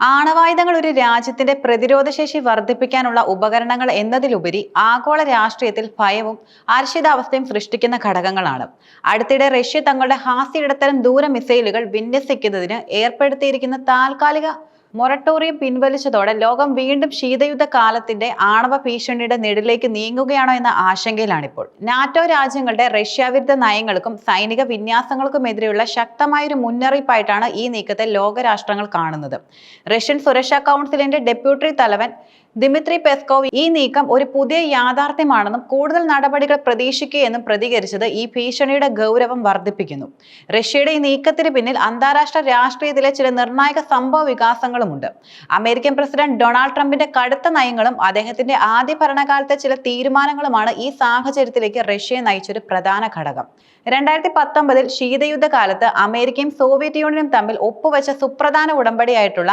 ആണവായുധങ്ങൾ ഒരു രാജ്യത്തിന്റെ പ്രതിരോധശേഷി വർദ്ധിപ്പിക്കാനുള്ള ഉപകരണങ്ങൾ എന്നതിലുപരി ആഗോള രാഷ്ട്രീയത്തിൽ ഭയവും അരക്ഷിതാവസ്ഥയും സൃഷ്ടിക്കുന്ന ഘടകങ്ങളാണ്. അടുത്തിടെ റഷ്യ തങ്ങളുടെ ഹാസ്യ ഇടത്തരം ദൂര മിസൈലുകൾ വിന്യസിക്കുന്നതിന് ഏർപ്പെടുത്തിയിരിക്കുന്ന താൽക്കാലിക മൊറട്ടോറിയം പിൻവലിച്ചതോടെ ലോകം വീണ്ടും ശീതയുദ്ധ കാലത്തിന്റെ ആണവ ഭീഷണിയുടെ നിഴലിലേക്ക് നീങ്ങുകയാണോ എന്ന ആശങ്കയിലാണിപ്പോൾ. നാറ്റോ രാജ്യങ്ങളുടെ റഷ്യാവിരുദ്ധ നയങ്ങൾക്കും സൈനിക വിന്യാസങ്ങൾക്കുമെതിരെയുള്ള ശക്തമായൊരു മുന്നറിയിപ്പായിട്ടാണ് ഈ നീക്കത്തെ ലോകരാഷ്ട്രങ്ങൾ കാണുന്നത്. റഷ്യൻ സുരക്ഷാ കൗൺസിലിന്റെ ഡെപ്യൂട്ടറി തലവൻ ദിമിത്രി പെസ്കോവ് ഈ നീക്കം ഒരു പുതിയ യാഥാർത്ഥ്യമാണെന്നും കൂടുതൽ നടപടികൾ പ്രതീക്ഷിക്കുകയെന്നും പ്രതികരിച്ചത് ഈ ഭീഷണിയുടെ ഗൗരവം വർദ്ധിപ്പിക്കുന്നു. റഷ്യയുടെ ഈ നീക്കത്തിന് പിന്നിൽ അന്താരാഷ്ട്ര രാഷ്ട്രീയത്തിലെ ചില നിർണായക സംഭവ വികാസങ്ങളുമുണ്ട്. അമേരിക്കൻ പ്രസിഡന്റ് ഡൊണാൾഡ് ട്രംപിന്റെ കടുത്ത നയങ്ങളും അദ്ദേഹത്തിന്റെ ആദ്യ ഭരണകാലത്തെ ചില തീരുമാനങ്ങളുമാണ് ഈ സാഹചര്യത്തിലേക്ക് റഷ്യയെ നയിച്ചൊരു പ്രധാന ഘടകം. രണ്ടായിരത്തി പത്തൊമ്പതിൽ ശീതയുദ്ധ കാലത്ത് അമേരിക്കയും സോവിയറ്റ് യൂണിയനും തമ്മിൽ ഒപ്പുവെച്ച സുപ്രധാന ഉടമ്പടിയായിട്ടുള്ള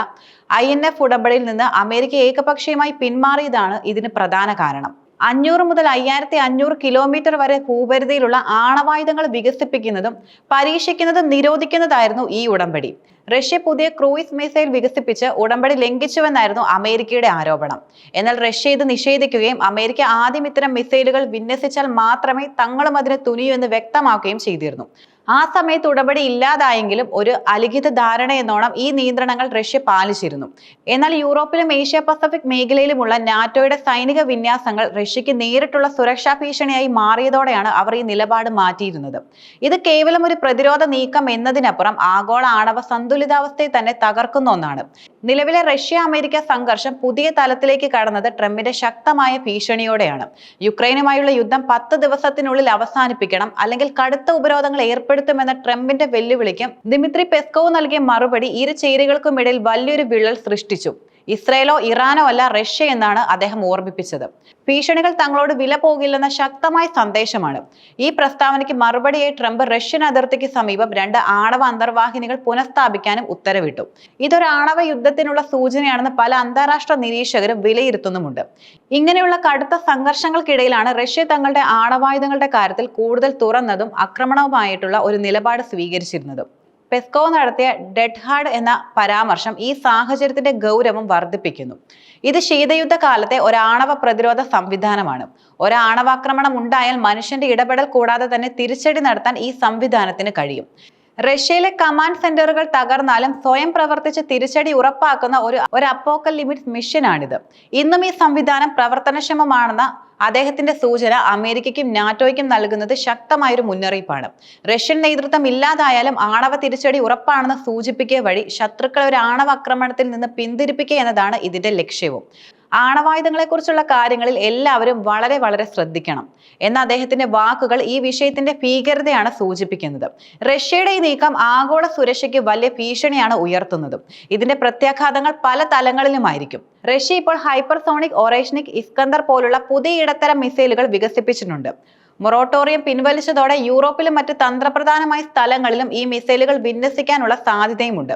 ഐ എൻ എഫ് ഉടമ്പടിയിൽ നിന്ന് അമേരിക്ക ഏകപക്ഷീയമായി പിന്മാറിയതാണ് ഇതിന് പ്രധാന കാരണം. അഞ്ഞൂറ് മുതൽ അയ്യായിരത്തി അഞ്ഞൂറ് കിലോമീറ്റർ വരെ ഭൂപരിധിയിലുള്ള ആണവായുധങ്ങൾ വികസിപ്പിക്കുന്നതും പരീക്ഷിക്കുന്നതും നിരോധിക്കുന്നതായിരുന്നു ഈ ഉടമ്പടി. റഷ്യ പുതിയ ക്രൂയിസ് മിസൈൽ വികസിപ്പിച്ച് ഉടമ്പടി ലംഘിച്ചുവെന്നായിരുന്നു അമേരിക്കയുടെ ആരോപണം. എന്നാൽ റഷ്യ ഇത് നിഷേധിക്കുകയും അമേരിക്ക ആദ്യം ഇത്തരം മിസൈലുകൾ വിന്യസിച്ചാൽ മാത്രമേ തങ്ങളും അതിന് തുനിയൂ എന്ന് വ്യക്തമാക്കുകയും ചെയ്തിരുന്നു. ആ സമയത്ത് ഉടമ്പടി ഇല്ലാതായെങ്കിലും ഒരു അലിഖിത ധാരണ എന്നോണം ഈ നിയന്ത്രണങ്ങൾ റഷ്യ പാലിച്ചിരുന്നു. എന്നാൽ യൂറോപ്പിലും ഏഷ്യ പസഫിക് മേഖലയിലുമുള്ള നാറ്റോയുടെ സൈനിക വിന്യാസങ്ങൾ റഷ്യക്ക് നേരിട്ടുള്ള സുരക്ഷാ ഭീഷണിയായി മാറിയതോടെയാണ് അവർ ഈ നിലപാട് മാറ്റിയിരുന്നത്. ഇത് കേവലം ഒരു പ്രതിരോധ നീക്കം എന്നതിനപ്പുറം ആഗോള ആണവ സന്തുലിതാവസ്ഥയെ തന്നെ തകർക്കുന്ന ഒന്നാണ്. നിലവിലെ റഷ്യ അമേരിക്ക സംഘർഷം പുതിയ തലത്തിലേക്ക് കടന്നത് ട്രംപിന്റെ ശക്തമായ ഭീഷണിയോടെയാണ്. യുക്രൈനുമായുള്ള യുദ്ധം പത്ത് ദിവസത്തിനുള്ളിൽ അവസാനിപ്പിക്കണം അല്ലെങ്കിൽ കടുത്ത ഉപരോധങ്ങൾ ഏർപ്പെടുത്തുമെന്ന ട്രംപിന്റെ വെല്ലുവിളിക്കും. ദിമിത്രി പെസ്കോവ് നൽകിയ മറുപടി ഇരു ചേരികൾക്കുമിടയിൽ വലിയൊരു വിള്ളൽ സൃഷ്ടിച്ചു. ഇസ്രയേലോ ഇറാനോ അല്ല റഷ്യ എന്നാണ് അദ്ദേഹം ഓർമ്മിപ്പിച്ചത്. ഭീഷണികൾ തങ്ങളോട് വില പോകില്ലെന്ന ശക്തമായ സന്ദേശമാണ്. ഈ പ്രസ്താവനയ്ക്ക് മറുപടിയായി ട്രംപ് റഷ്യൻ അതിർത്തിക്ക് സമീപം രണ്ട് ആണവ അന്തർവാഹിനികൾ പുനഃസ്ഥാപിക്കാനും ഉത്തരവിട്ടു. ഇതൊരു ആണവ യുദ്ധത്തിനുള്ള സൂചനയാണെന്ന് പല അന്താരാഷ്ട്ര നിരീക്ഷകരും വിലയിരുത്തുന്നുമുണ്ട്. ഇങ്ങനെയുള്ള കടുത്ത സംഘർഷങ്ങൾക്കിടയിലാണ് റഷ്യ തങ്ങളുടെ ആണവായുധങ്ങളുടെ കാര്യത്തിൽ കൂടുതൽ തുറന്നതും ആക്രമണവുമായിട്ടുള്ള ഒരു നിലപാട് സ്വീകരിച്ചിരുന്നത്. പെസ്കോ നടത്തിയ ഡെഡ് ഹാർഡ് എന്ന പരാമർശം ഈ സാഹചര്യത്തിന്റെ ഗൗരവം വർദ്ധിപ്പിക്കുന്നു. ഇത് ശീതയുദ്ധ കാലത്തെ ഒരാണവ പ്രതിരോധ സംവിധാനമാണ്. ഒരാണവാക്രമണം ഉണ്ടായാൽ മനുഷ്യന്റെ ഇടപെടൽ കൂടാതെ തന്നെ തിരിച്ചടി നടത്താൻ ഈ സംവിധാനത്തിന് കഴിയും. റഷ്യയിലെ കമാൻഡ് സെന്ററുകൾ തകർന്നാലും സ്വയം പ്രവർത്തിച്ച് തിരിച്ചടി ഉറപ്പാക്കുന്ന ഒരു ഒരു അപ്പോക്കൽ ലിമിറ്റ് മിഷനാണിത്. ഇന്നും ഈ സംവിധാനം പ്രവർത്തനക്ഷമമാണെന്ന അദ്ദേഹത്തിന്റെ സൂചന അമേരിക്കയ്ക്കും നാറ്റോയ്ക്കും നൽകുന്നത് ശക്തമായൊരു മുന്നറിയിപ്പാണ്. റഷ്യൻ നേതൃത്വം ഇല്ലാതായാലും ആണവ തിരിച്ചടി ഉറപ്പാണെന്ന് സൂചിപ്പിക്കുക വഴി ശത്രുക്കളെ ഒരു ആണവ ആക്രമണത്തിൽ നിന്ന് പിന്തിരിപ്പിക്കുക എന്നതാണ് ഇതിന്റെ ലക്ഷ്യവും. ആണവായുധങ്ങളെക്കുറിച്ചുള്ള കാര്യങ്ങളിൽ എല്ലാവരും വളരെ വളരെ ശ്രദ്ധിക്കണം. എന്ന അദ്ദേഹത്തിന്റെ വാക്കുകൾ ഈ വിഷയത്തിന്റെ ഭീകരതയാണ് സൂചിപ്പിക്കുന്നത്. റഷ്യയുടെ ഈ നീക്കം ആഗോള സുരക്ഷയ്ക്ക് വലിയ ഭീഷണിയാണ് ഉയർത്തുന്നത്. ഇതിന്റെ പ്രത്യാഘാതങ്ങൾ പല തലങ്ങളിലുമായിരിക്കും. റഷ്യ ഇപ്പോൾ ഹൈപ്പർസോണിക് ഒറേഷനിക് ഇസ്കന്ദർ പോലുള്ള പുതിയ ഇടത്തരം മിസൈലുകൾ വികസിപ്പിച്ചിട്ടുണ്ട്. മൊറോട്ടോറിയം പിൻവലിച്ചതോടെ യൂറോപ്പിലും മറ്റ് തന്ത്രപ്രധാനമായ സ്ഥലങ്ങളിലും ഈ മിസൈലുകൾ വിന്യസിക്കാനുള്ള സാധ്യതയുമുണ്ട്.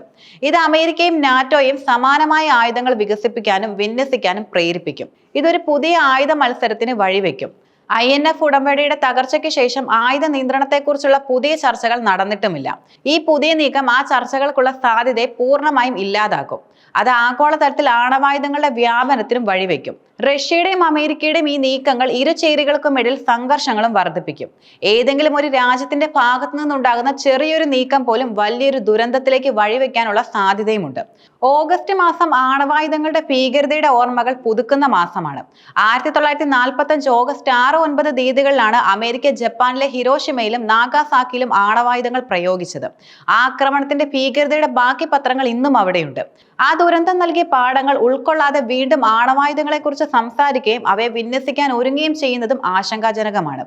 ഇത് അമേരിക്കയും നാറ്റോയും സമാനമായ ആയുധങ്ങൾ വികസിപ്പിക്കാനും വിന്യസിക്കാനും പ്രേരിപ്പിക്കും. ഇതൊരു പുതിയ ആയുധ മത്സരത്തിന് വഴിവെക്കും. ഐ എൻ എഫ് ഉടമ്പടിയുടെ തകർച്ചയ്ക്ക് ശേഷം ആയുധ നിയന്ത്രണത്തെക്കുറിച്ചുള്ള പുതിയ ചർച്ചകൾ നടന്നിട്ടുമില്ല. ഈ പുതിയ നീക്കം ആ ചർച്ചകൾക്കുള്ള സാധ്യതയെ പൂർണമായും ഇല്ലാതാക്കും. അത് ആഗോളതലത്തിൽ ആണവായുധങ്ങളുടെ വ്യാപനത്തിനും വഴിവെക്കും. റഷ്യയുടെയും അമേരിക്കയുടെയും ഈ നീക്കങ്ങൾ ഇരു ചേരികൾക്കുമിടയിൽ സംഘർഷങ്ങളും വർദ്ധിപ്പിക്കും. ഏതെങ്കിലും ഒരു രാജ്യത്തിന്റെ ഭാഗത്തു നിന്നുണ്ടാകുന്ന ചെറിയൊരു നീക്കം പോലും വലിയൊരു ദുരന്തത്തിലേക്ക് വഴിവെക്കാനുള്ള സാധ്യതയുമുണ്ട്. ഓഗസ്റ്റ് മാസം ആണവായുധങ്ങളുടെ ഭീകരതയുടെ ഓർമ്മകൾ പുതുക്കുന്ന മാസമാണ്. ആയിരത്തി തൊള്ളായിരത്തി നാൽപ്പത്തി അഞ്ച് ഓഗസ്റ്റ് ആറ് ഒൻപത് തീയതികളിലാണ് അമേരിക്ക ജപ്പാനിലെ ഹിരോഷിമയിലും നാഗാസാക്കിയിലും ആണവായുധങ്ങൾ പ്രയോഗിച്ചത്. ആക്രമണത്തിന്റെ ഭീകരതയുടെ ബാക്കി പത്രങ്ങൾ ഇന്നും അവിടെയുണ്ട്. ആ ദുരന്തം നൽകിയ പാഠങ്ങൾ ഉൾക്കൊള്ളാതെ വീണ്ടും ആണവായുധങ്ങളെക്കുറിച്ച് സംസാരിക്കുകയും അവയെ വിന്യസിക്കാൻ ഒരുങ്ങുകയും ചെയ്യുന്നതും ആശങ്കാജനകമാണ്.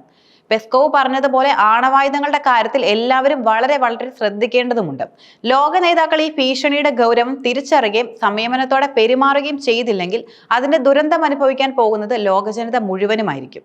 പെസ്കോവ് പറഞ്ഞതുപോലെ ആണവായുധങ്ങളുടെ കാര്യത്തിൽ എല്ലാവരും വളരെ വളരെ ശ്രദ്ധിക്കേണ്ടതുണ്ട് ലോക നേതാക്കൾ ഈ ഭീഷണിയുടെ ഗൗരവം തിരിച്ചറിയുകയും സംയമനത്തോടെ പെരുമാറുകയും ചെയ്തില്ലെങ്കിൽ അതിന്റെ ദുരന്തം അനുഭവിക്കാൻ പോകുന്നത് ലോകജനത മുഴുവനുമായിരിക്കും.